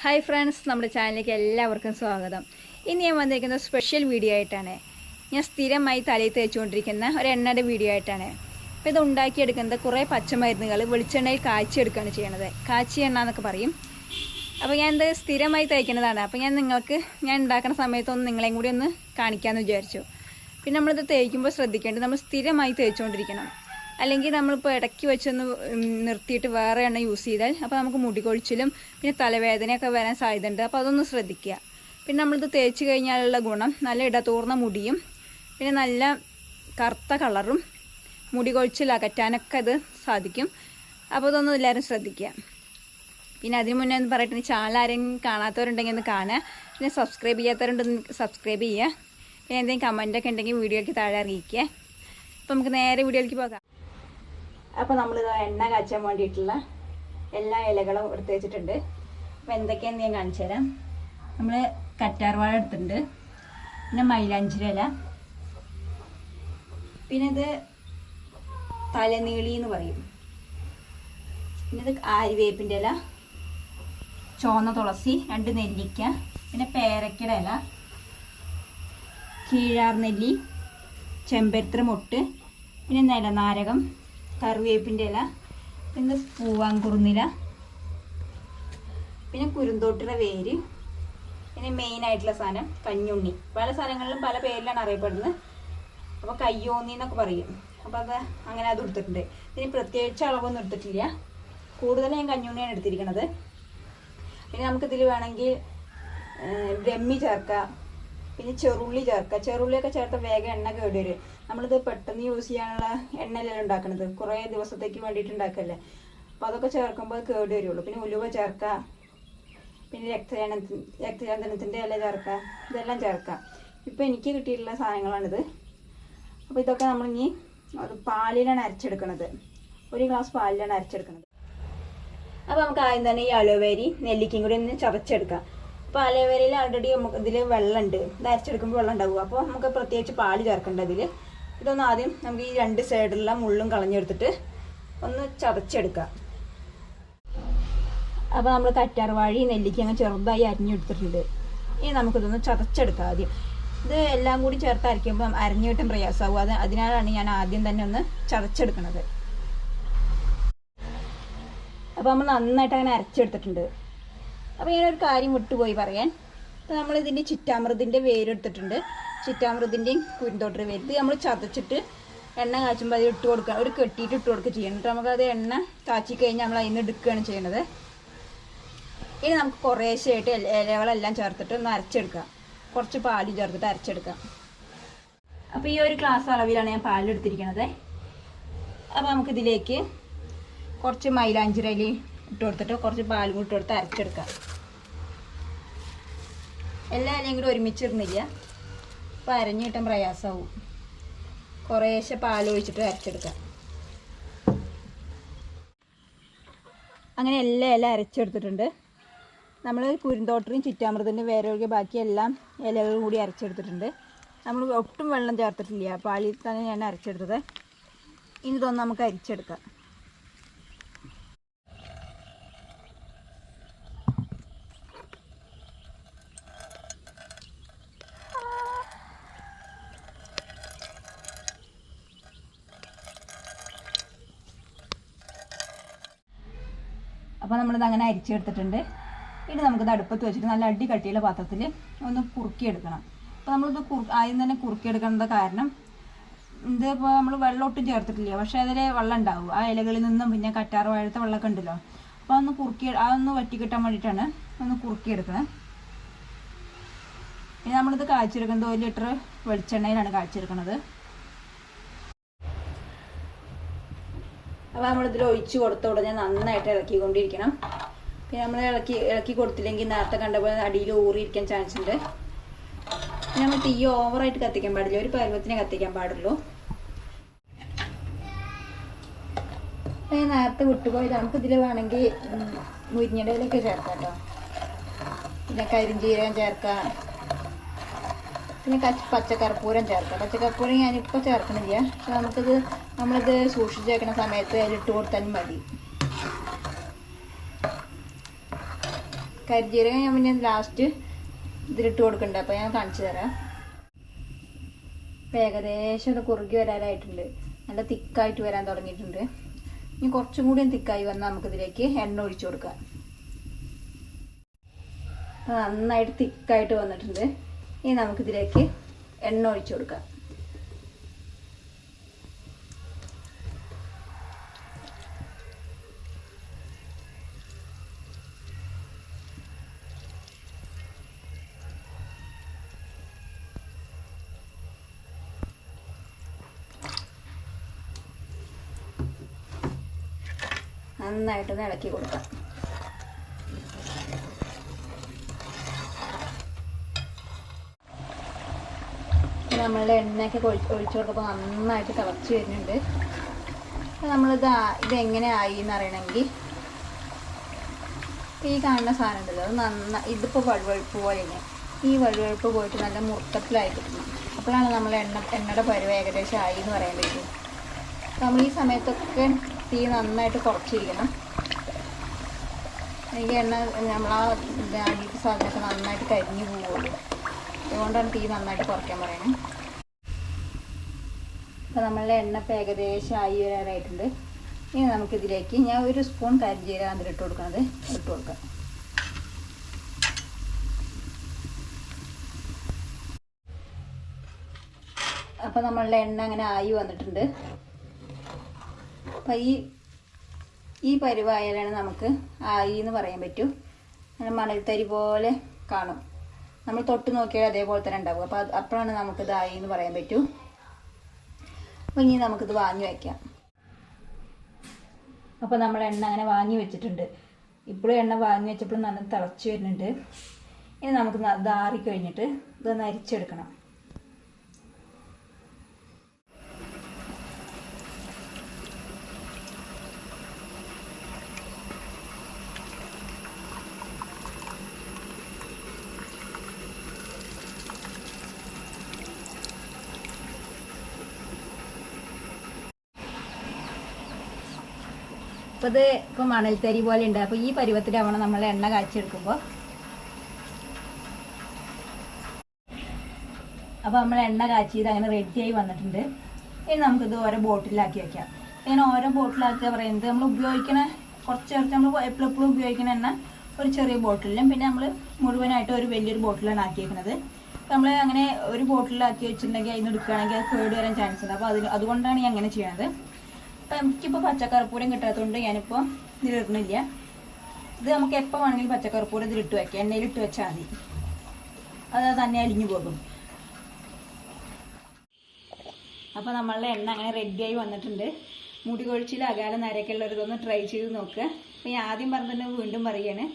Hi friends നമ്മുടെ ചാനലിലേക്ക് എല്ലാവർക്കും സ്വാഗതം. ഇന്ന് ഞാൻ വന്നിരിക്കുന്ന സ്പെഷ്യൽ വീഡിയോ ആയിട്ടാണ്. ഞാൻ സ്ഥിരമായി തലയിൽ തേച്ചുകൊണ്ടിരിക്കുന്ന ഒരു എണ്ണയുടെ വീഡിയോ ആയിട്ടാണ്. അപ്പോൾ ഇത് ഉണ്ടാക്കിയെടുക്കുന്നത് കുറേ പച്ചമരുന്നുകൾ വെളിച്ചെണ്ണയിൽ കാച്ചിയെടുക്കുകയാണ് ചെയ്യണത് കാച്ചി എണ്ണ എന്നൊക്കെ പറയും. അപ്പോൾ ഞാൻ ഇത് സ്ഥിരമായി തേക്കുന്നതാണ്. അപ്പോൾ ഞാൻ നിങ്ങൾക്ക് ഞാൻ ഉണ്ടാക്കുന്ന സമയത്തൊന്ന് നിങ്ങളെയും കൂടി ഒന്ന് കാണിക്കാമെന്ന് വിചാരിച്ചു. പിന്നെ നമ്മളിത് തേക്കുമ്പോൾ ശ്രദ്ധിക്കേണ്ടത് നമ്മൾ സ്ഥിരമായി തേച്ചുകൊണ്ടിരിക്കണം. അല്ലെങ്കിൽ നമ്മളിപ്പോൾ ഇടയ്ക്ക് വെച്ചൊന്ന് നിർത്തിയിട്ട് വേറെ എണ്ണ യൂസ് ചെയ്താൽ അപ്പോൾ നമുക്ക് മുടി കൊഴിച്ചിലും പിന്നെ തലവേദനയൊക്കെ വരാൻ സാധ്യതയുണ്ട്. അപ്പോൾ അതൊന്ന് ശ്രദ്ധിക്കുക. പിന്നെ നമ്മളിത് തേച്ച് കഴിഞ്ഞാലുള്ള ഗുണം നല്ല ഇടതൂർന്ന മുടിയും പിന്നെ നല്ല കറുത്ത കളറും മുടി കൊഴിച്ചിൽ അകറ്റാനൊക്കെ ഇത് സാധിക്കും. അപ്പോൾ ഇതൊന്നും എല്ലാവരും ശ്രദ്ധിക്കുക. പിന്നെ അതിന് മുന്നേ ഒന്ന് പറയട്ടെ ചാനൽ ആരെങ്കിലും കാണാത്തവരുണ്ടെങ്കിൽ ഒന്ന് കാണുക. പിന്നെ സബ്സ്ക്രൈബ് ചെയ്യാത്തവരുണ്ടെന്ന് സബ്സ്ക്രൈബ് ചെയ്യുക. പിന്നെ എന്തെങ്കിലും കമന്റൊക്കെ ഉണ്ടെങ്കിൽ വീഡിയോയ്ക്ക് താഴെ അറിയിക്കുക. അപ്പോൾ നമുക്ക് നേരെ വീഡിയോയിലേക്ക് പോകാം. അപ്പോൾ നമ്മൾ എണ്ണ കാച്ചാൻ വേണ്ടിയിട്ടുള്ള എല്ലാ ഇലകളും എടുത്ത് വെച്ചിട്ടുണ്ട്. അപ്പോൾ എന്തൊക്കെയാണെന്ന് ഞാൻ കാണിച്ചു തരാം. നമ്മൾ കറ്റാർവാഴ എടുത്തിട്ടുണ്ട്. പിന്നെ മൈലാഞ്ചിര ഇല. പിന്നെ ഇത് തലനീളി എന്ന് പറയും. പിന്നെ ഇത് ആര്യവേപ്പിന്റെ ഇല. ചുവന്ന തുളസി രണ്ട് നെല്ലിക്ക പിന്നെ പേരക്കയുടെ ഇല. കീഴാർ നെല്ലി ചെമ്പരത്ര മുട്ട് പിന്നെ നിലനാരകം. കറിവേപ്പിന്റെ ഇല പിന്നെ പൂവാങ്കുറുന്നില പിന്നെ കുരുന്തോട്ടിയുടെ വേര് പിന്നെ മെയിൻ ആയിട്ടുള്ള സാധനം കഞ്ഞുണ്ണി. പല സ്ഥലങ്ങളിലും പല പേരിലാണ് അറിയപ്പെടുന്നത്. അപ്പോൾ കയ്യോന്നി എന്നൊക്കെ പറയും. അപ്പോൾ അത് അങ്ങനെ അത് എടുത്തിട്ടുണ്ട് ഇതിന് പ്രത്യേകിച്ച് അളവൊന്നും എടുത്തിട്ടില്ല. കൂടുതൽ ഞാൻ കഞ്ഞുണ്ണിയാണ് എടുത്തിരിക്കുന്നത് പിന്നെ നമുക്കിതിൽ വേണമെങ്കിൽ ബ്രഹ്മി ചേർക്കാം. പിന്നെ ചെറുള്ളി ചേർക്കുക. ചെറുള്ളിയൊക്കെ ചേർത്ത വേഗം എണ്ണ കേടി വരും നമ്മളിത് പെട്ടെന്ന് യൂസ് ചെയ്യാനുള്ള എണ്ണയിലല്ല ഉണ്ടാക്കുന്നത് കുറേ ദിവസത്തേക്ക് വേണ്ടിയിട്ട് ഉണ്ടാക്കല്ലേ? അപ്പോൾ അതൊക്കെ ചേർക്കുമ്പോൾ കേടി വരുള്ളൂ പിന്നെ ഉലുവ ചേർക്കുക. പിന്നെ രക്തചന രക്തചാന്തനത്തിന്റെ ഇല ചേർക്കുക. ഇതെല്ലാം ചേർക്കുക. ഇപ്പം എനിക്ക് കിട്ടിയിട്ടുള്ള സാധനങ്ങളാണിത്. അപ്പോൾ ഇതൊക്കെ നമ്മളിനി അത് പാലിലാണ് അരച്ചെടുക്കുന്നത് ഒരു ഗ്ലാസ് പാലിലാണ് അരച്ചെടുക്കുന്നത് അപ്പോൾ നമുക്ക് ആദ്യം തന്നെ ഈ അലോവേരി നെല്ലിക്കയും കൂടി ഒന്ന് ചതച്ചെടുക്കാം. അപ്പോൾ അലോവേരയിൽ ആൾറെഡി നമുക്ക് ഇതിൽ വെള്ളമുണ്ട് ഇത് അരച്ചെടുക്കുമ്പോൾ വെള്ളം ഉണ്ടാവും അപ്പോൾ നമുക്ക് പ്രത്യേകിച്ച് പാൽ ചേർക്കേണ്ട ഇതിൽ ഇതൊന്ന് ആദ്യം നമുക്ക് ഈ രണ്ട് സൈഡിലുള്ള മുള്ളും കളഞ്ഞെടുത്തിട്ട് ഒന്ന് ചതച്ചെടുക്കാം. അപ്പോൾ നമ്മൾ കറ്റാർവാഴി നെല്ലിക്ക അങ്ങ് ചെറുതായി അരിഞ്ഞെടുത്തിട്ടുണ്ട്. ഇനി നമുക്കിതൊന്ന് ചതച്ചെടുക്കാം ആദ്യം. ഇത് എല്ലാം കൂടി ചേർത്ത് അരയ്ക്കുമ്പോൾ അരഞ്ഞു പ്രയാസമാകും അത് അതിനാലാണ് ഞാൻ ആദ്യം തന്നെ ഒന്ന് ചതച്ചെടുക്കുന്നത് അപ്പോൾ നമ്മൾ നന്നായിട്ട് അങ്ങനെ അരച്ചെടുത്തിട്ടുണ്ട്. അപ്പോൾ ഞാനൊരു കാര്യം വിട്ടുപോയി പറയാൻ. അപ്പോൾ നമ്മളിതിന്റെ ചിറ്റാമൃതിന്റെ വേരെടുത്തിട്ടുണ്ട് ചിറ്റാമൃതിന്റെയും കുരുന്തോട്ടർ വേര്. നമ്മൾ ചതച്ചിട്ട് എണ്ണ കാച്ചുമ്പോൾ അത് ഇട്ട് കൊടുക്കുക ഒരു കെട്ടിയിട്ട് ഇട്ട് കൊടുക്കുക ചെയ്യണം. എന്നിട്ട് നമുക്കത് എണ്ണ കാച്ചി കഴിഞ്ഞാൽ നമ്മൾ അതിൽ നിന്ന് എടുക്കുകയാണ് ചെയ്യണത്. ഇനി നമുക്ക് കുറേശ്ശായിട്ട് ഇല- ഇലകളെല്ലാം ചേർത്തിട്ട് ഒന്ന് അരച്ചെടുക്കാം. കുറച്ച് പാൽ ചേർത്തിട്ട് അരച്ചെടുക്കാം. അപ്പോൾ ഈ ഒരു ഗ്ലാസ് അളവിലാണ് ഞാൻ പാലെടുത്തിരിക്കുന്നത് അപ്പോൾ നമുക്കിതിലേക്ക് കുറച്ച് മൈലാഞ്ചിരയിൽ ഇട്ട് കൊടുത്തിട്ട് കുറച്ച് പാലും കൂടി ഇട്ട് കൊടുത്ത് അരച്ചെടുക്കാം എല്ലാ ഇലയും കൂടി ഒരുമിച്ചിരുന്നില്ല അപ്പോൾ അരഞ്ഞു കിട്ടാൻ പ്രയാസമാവും. കുറേശ്ശെ പാൽ ഒഴിച്ചിട്ട് അരച്ചെടുക്കാം അങ്ങനെ എല്ലാം ഇല അരച്ചെടുത്തിട്ടുണ്ട്. നമ്മൾ കുരുന്തോട്ടറിയും ചുറ്റാമൃതത്തിന്റെ ഒഴികെ ബാക്കി എല്ലാം ഇലകളും കൂടി അരച്ചെടുത്തിട്ടുണ്ട്. നമ്മൾ ഒട്ടും വെള്ളം ചേർത്തിട്ടില്ല. പാലിൽ തന്നെ ഞാൻ അരച്ചെടുത്തത്. ഇനി ഇതൊന്ന് നമുക്ക് അരിച്ചെടുക്കാം. അപ്പോൾ നമ്മളിത് അങ്ങനെ അരിച്ചെടുത്തിട്ടുണ്ട്. ഇനി നമുക്കിത് അടുപ്പത്ത് വെച്ചിട്ട് നല്ല അടി കട്ടിയുള്ള പാത്രത്തിൽ ഒന്ന് കുറുക്കിയെടുക്കണം. അപ്പോൾ നമ്മളിത് കുറു ആദ്യം തന്നെ കുറുക്കിയെടുക്കേണ്ട കാരണം ഇത് ഇപ്പോൾ നമ്മൾ വെള്ളം ഒട്ടും ചേർത്തിട്ടില്ല. പക്ഷേ അതിൽ വെള്ളം ഉണ്ടാവും. ആ ഇലകളിൽ നിന്നും പിന്നെ കറ്റാർ വാഴത്തെ വെള്ളമൊക്കെ ഉണ്ടല്ലോ. അപ്പോൾ ഒന്ന് കുറുക്കി അതൊന്ന് വറ്റി കിട്ടാൻ വേണ്ടിയിട്ടാണ് ഒന്ന് കുറുക്കിയെടുക്കുന്നത് ഇനി നമ്മളിത് കാഴ്ചെടുക്കുന്നത് ഒരു ലിറ്റർ വെളിച്ചെണ്ണയിലാണ് കാച്ചെടുക്കുന്നത് അപ്പോൾ നമ്മളിതിൽ ഒഴിച്ച് കൊടുത്ത ഉടനെ നന്നായിട്ട് ഇളക്കിക്കൊണ്ടിരിക്കണം. പിന്നെ നമ്മൾ ഇളക്കി ഇളക്കി കൊടുത്തില്ലെങ്കിൽ നേരത്തെ കണ്ട പോലെ അടിയിൽ ഊറിയിരിക്കാൻ ചാൻസ് ഉണ്ട്. പിന്നെ നമ്മൾ തീ ഓവറായിട്ട് കത്തിക്കാൻ പാടില്ല. ഒരു പരുവത്തിനെ കത്തിക്കാൻ പാടുള്ളൂ. നേരത്തെ വിട്ടുപോയത്. നമുക്ക് ഇതിൽ വേണമെങ്കിൽ മുരിഞ്ഞടയിലൊക്കെ ചേർക്കാം കേട്ടോ പിന്നെ കരിഞ്ചീരകം ചേർക്കാം. പിന്നെ പച്ചക്കർപ്പൂരം ചേർക്കാം. പച്ചക്കർപ്പൂരം ഞാനിപ്പോൾ ചേർക്കണില്ല. പക്ഷെ നമുക്കിത് നമ്മളിത് സൂക്ഷിച്ച് വെക്കുന്ന സമയത്ത് അതിലിട്ട് കൊടുത്താലും മതി. കരിജീരകം ഞാൻ പിന്നെ ലാസ്റ്റ് ഇതിലിട്ട് കൊടുക്കണ്ട. അപ്പോൾ ഞാൻ കാണിച്ചു തരാം. ഇപ്പം ഏകദേശം ഒന്ന് കുറുകി വരാനായിട്ടുണ്ട്. നല്ല തിക്കായിട്ട് വരാൻ തുടങ്ങിയിട്ടുണ്ട്. ഇനി കുറച്ചും കൂടി തിക്കായി വന്നാൽ നമുക്കിതിലേക്ക് എണ്ണ ഒഴിച്ചു കൊടുക്കാം. നന്നായിട്ട് തിക്കായിട്ട് വന്നിട്ടുണ്ട്. ഇനി നമുക്കിതിലേക്ക് എണ്ണ ഒഴിച്ചു കൊടുക്കാം. നന്നായിട്ടൊന്ന് ഇളക്കി കൊടുക്കാം. നമ്മളുടെ എണ്ണയൊക്കെ ഒഴിച്ച് ഒഴിച്ചു കൊടുക്കുമ്പോൾ നന്നായിട്ട് തിളച്ച് വരുന്നുണ്ട്. നമ്മളിത് ഇതെങ്ങനെ ആയി എന്ന് അറിയണമെങ്കിൽ ഈ കാണുന്ന സാധനം ഉണ്ടല്ലോ അത് നന്ന ഇതിപ്പോൾ വഴുവഴുപ്പ് പോലെയാണ്. ഈ വഴുവഴുപ്പ് പോയിട്ട് നല്ല മുറുക്കത്തിലായി അപ്പോഴാണ് നമ്മൾ എണ്ണ എണ്ണയുടെ പരുവ ഏകദേശം ആയി എന്ന് പറയാൻ പറ്റും. നമ്മൾ ഈ സമയത്തൊക്കെ തീ നന്നായിട്ട് കുറച്ചിരിക്കണം. എനിക്ക് എണ്ണ നമ്മളാ അടിയിട്ട് സാധനമൊക്കെ നന്നായിട്ട് കരിഞ്ഞു പോവുള്ളൂ. അതുകൊണ്ടാണ് തീ നന്നായിട്ട് കുറയ്ക്കാൻ പറയണേ അപ്പോൾ നമ്മളുടെ എണ്ണ ഇപ്പോൾ ഏകദേശം ആയി വരാനായിട്ടുണ്ട് ഇനി നമുക്കിതിലേക്ക് ഞാൻ ഒരു സ്പൂൺ കരിഞ്ചീര അതിൽ ഇട്ട് കൊടുക്കുന്നത്. ഇട്ട് കൊടുക്കാം. അപ്പോൾ നമ്മളുടെ എണ്ണ അങ്ങനെ ആയി വന്നിട്ടുണ്ട്. അപ്പം ഈ ഈ പരുവായാലാണ് നമുക്ക് ആയി എന്ന് പറയാൻ പറ്റൂ. മണൽത്തരി പോലെ കാണും. നമ്മൾ തൊട്ട് നോക്കിയാൽ അതേപോലെ തന്നെ ഉണ്ടാവും. അപ്പോൾ അത് അപ്പോഴാണ് നമുക്ക് ആയി എന്ന് പറയാൻ പറ്റൂ. അപ്പോൾ ഇനി നമുക്കിത് വാങ്ങി വയ്ക്കാം. അപ്പോൾ നമ്മൾ എണ്ണ അങ്ങനെ വാങ്ങി വെച്ചിട്ടുണ്ട്. ഇപ്പോഴും എണ്ണ വാങ്ങി വെച്ചപ്പോഴും നല്ല തിളച്ച് വരുന്നുണ്ട്. ഇനി നമുക്ക് ദാറി കഴിഞ്ഞിട്ട് ഇത് നരിച്ചെടുക്കണം അപ്പോൾ ഇത് ഇപ്പോൾ മണൽത്തരി പോലെ ഉണ്ട്. അപ്പോൾ ഈ പരുവത്തിലാവണം നമ്മൾ എണ്ണ കാച്ചെടുക്കുമ്പോൾ അപ്പോൾ നമ്മൾ എണ്ണ കാച്ചിയത് അങ്ങനെ റെഡിയായി വന്നിട്ടുണ്ട്. ഇനി നമുക്കിത് ഓരോ ബോട്ടിലാക്കി വെക്കാം. ഇങ്ങനെ ഓരോ ബോട്ടിലാക്കുക പറയുന്നത് നമ്മൾ ഉപയോഗിക്കണ? കുറച്ച് കുറച്ച് നമ്മൾ എപ്പോഴും എപ്പോഴും ഉപയോഗിക്കുന്ന എണ്ണ ഒരു ചെറിയ ബോട്ടിലും പിന്നെ നമ്മൾ മുഴുവനായിട്ട് ഒരു വലിയൊരു ബോട്ടിലാണ് ആക്കിയേക്കുന്നത് നമ്മൾ അങ്ങനെ ഒരു ബോട്ടിലാക്കി വെച്ചിട്ടുണ്ടെങ്കിൽ അതിന് എടുക്കുകയാണെങ്കിൽ അത് കേട് വരാൻ ചാൻസ് ഉണ്ട്. അപ്പോൾ അതിന് അതുകൊണ്ടാണ് ഞാൻ അങ്ങനെ ചെയ്യണത്. അപ്പം എനിക്കിപ്പോൾ പച്ചക്കറിപ്പൂരം കിട്ടാത്തതുകൊണ്ട് ഞാനിപ്പോൾ ഇതിലിടുന്നില്ല ഇത് നമുക്ക് എപ്പോൾ വേണമെങ്കിലും പച്ചക്കറിപ്പൂരം ഇതിലിട്ട് വെക്കാം എണ്ണയിലിട്ട് വെച്ചാൽ മതി. അത് തന്നെ അലിഞ്ഞു പോകും. അപ്പോൾ നമ്മളുടെ എണ്ണ അങ്ങനെ റെഡിയായി വന്നിട്ടുണ്ട്. മുടി കൊഴിച്ചിൽ അകാലം നരക്കുള്ളവർ ഇതൊന്ന് ട്രൈ ചെയ്ത് നോക്കുക അപ്പോൾ ഞാൻ ആദ്യം പറഞ്ഞിട്ട് വീണ്ടും പറയുകയാണ്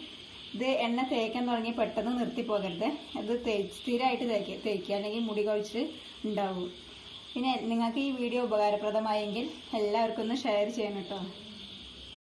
ഇത് എണ്ണ തേക്കാൻ തുടങ്ങി പെട്ടെന്ന് നിർത്തി പോകരുത്. അത് തേ സ്ഥിരമായിട്ട് തേക്കുക തേക്കുക. അല്ലെങ്കിൽ മുടി കൊഴിച്ചിൽ ഉണ്ടാവും. പിന്നെ നിങ്ങൾക്ക് ഈ വീഡിയോ ഉപകാരപ്രദമായെങ്കിൽ എല്ലാവർക്കും ഒന്ന് ഷെയർ ചെയ്യണം കേട്ടോ.